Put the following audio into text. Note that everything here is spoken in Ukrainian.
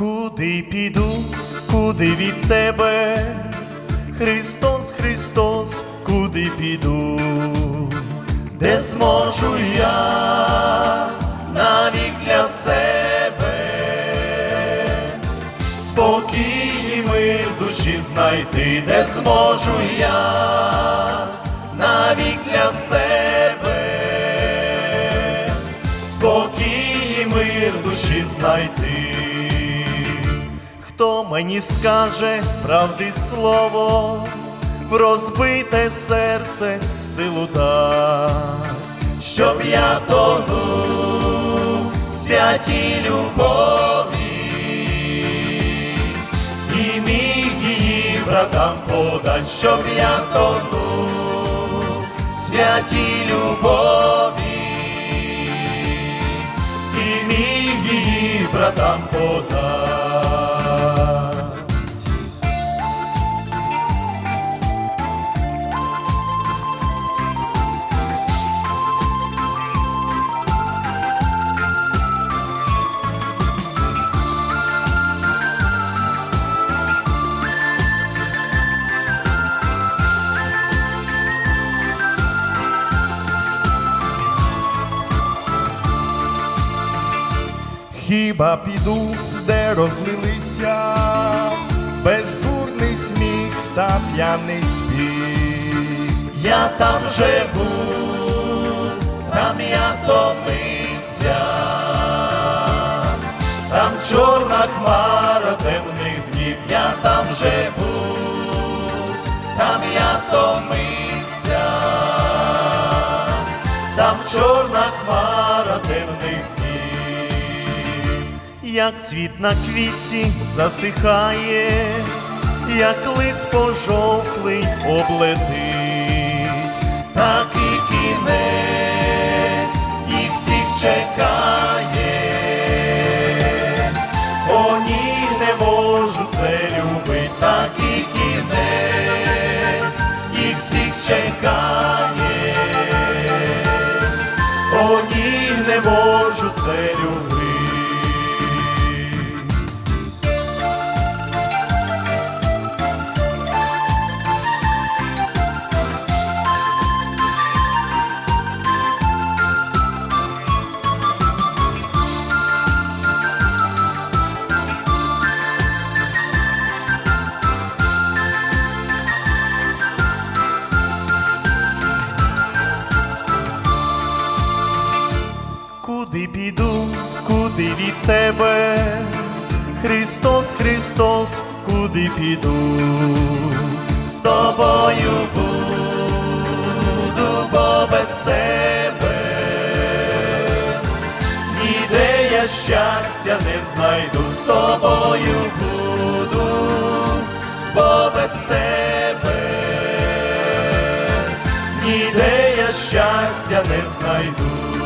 Куди піду, куди від тебе, Христос, Христос, куди піду, де зможу я навік для себе, спокій і мир душі знайти, де зможу я навік для себе, спокій і мир душі знайти. Хто мені скаже правди слово, в розбите серце силу дасть, щоб я тонув в святій любові і міг її братам подать, щоб я тонув в святій любові і міг її братам подать. Хіба піду, де розлилися безжурний сміх та п'яний спів. Я там живу, там я томився, там чорна хмара темних днів, я там живу, як цвіт на квітці засихає, як лист пожовклий облетить, так і кінець і всіх чекає. О, ні, не можу це любить, так і кінець і всіх чекає. О, ні, не можу це любити. Куди піду, куди від тебе, Христос, Христос, куди піду, з тобою буду, бо без тебе, ніде я щастя не знайду, з тобою буду, бо без тебе, ніде я щастя не знайду.